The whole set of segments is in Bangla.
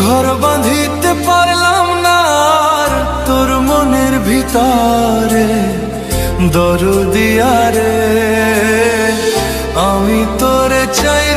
ঘর বাঁধিতে পারলাম না আর তোর মনের ভিতরে দরদিয়ারে আমি তোর চাই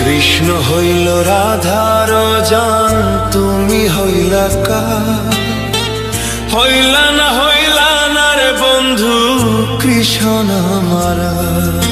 কৃষ্ণ হইল রাধার জান, তুমি হইলা কা হইলা না হইলা না রে বন্ধু, কৃষ্ণ মারা।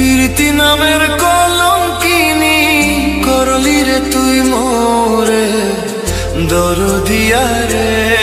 প্রীতি নামের কলঙ্কিনি। করলি রে তুই মোরে দরদিয়া রে।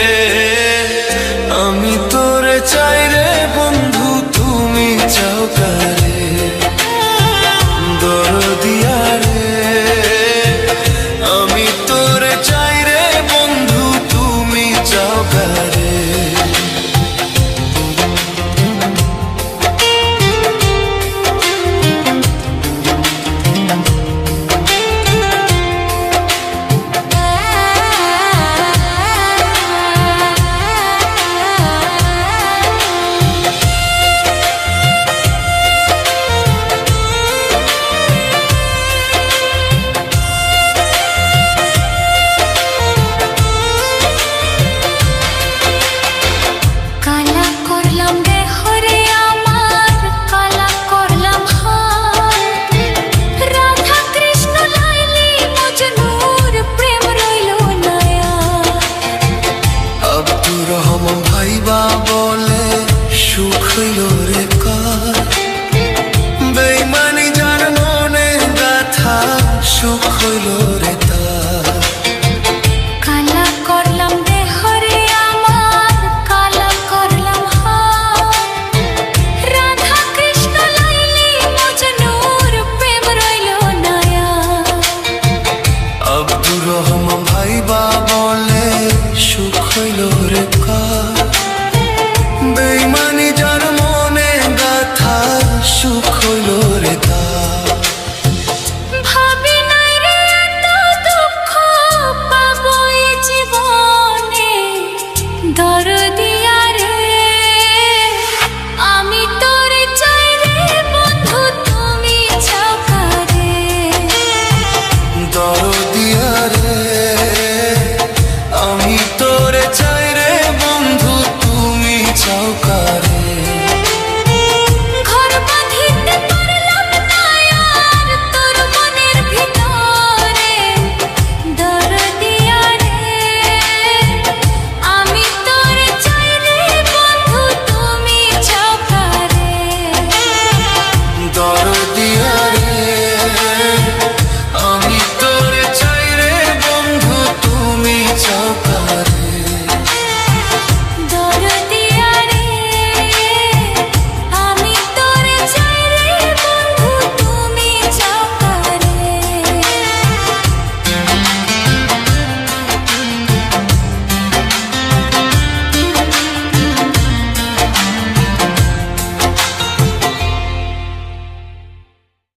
বলে সুখ কার